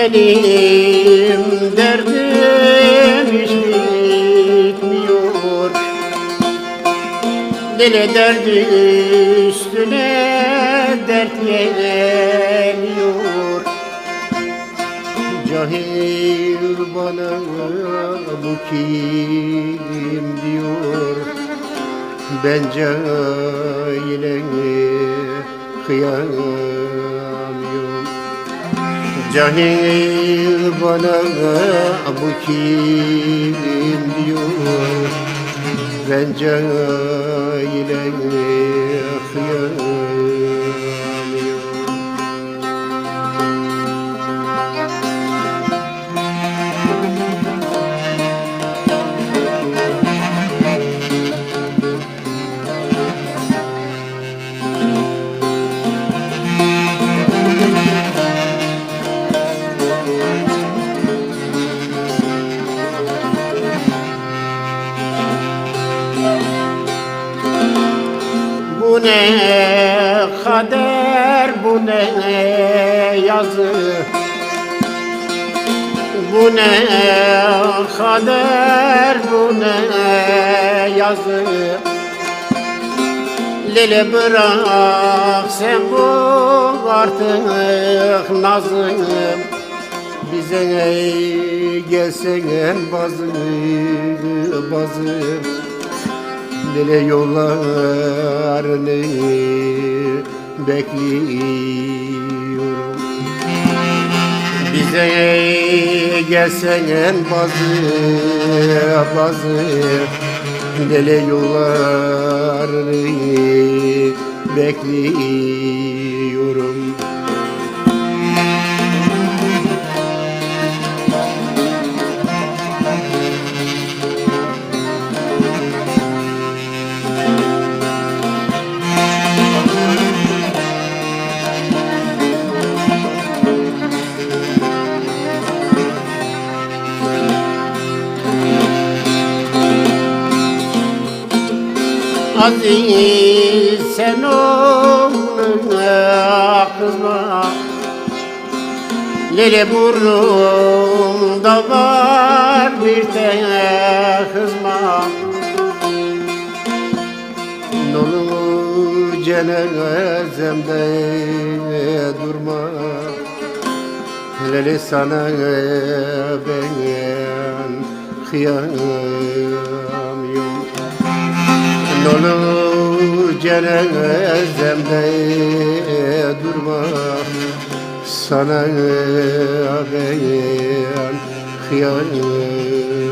Benim derdim hiç bitmiyor Dile derdi üstüne dert geliyor Cahil bana bu kim diyor? Ben cahile kıyamıyorum Cahil bana bu kim diyor. Ben cahile Bu ne kader, bu ne yazı? Bu ne kader, bu ne yazı? Lele bırak sen bu artık nazım Bize gelsen bazı bazı. Dile yollarını bekliyorum. Bize gelsen bazı bazı Dile yollarını bekliyorum Aziz sen oğluna kızma. Lele burnumda var bir tek kızma. Nolu cenazemde durma. Lele sana ben kıyamıyorum Nolu cenazemde durma. Sana ben kıyamıyorum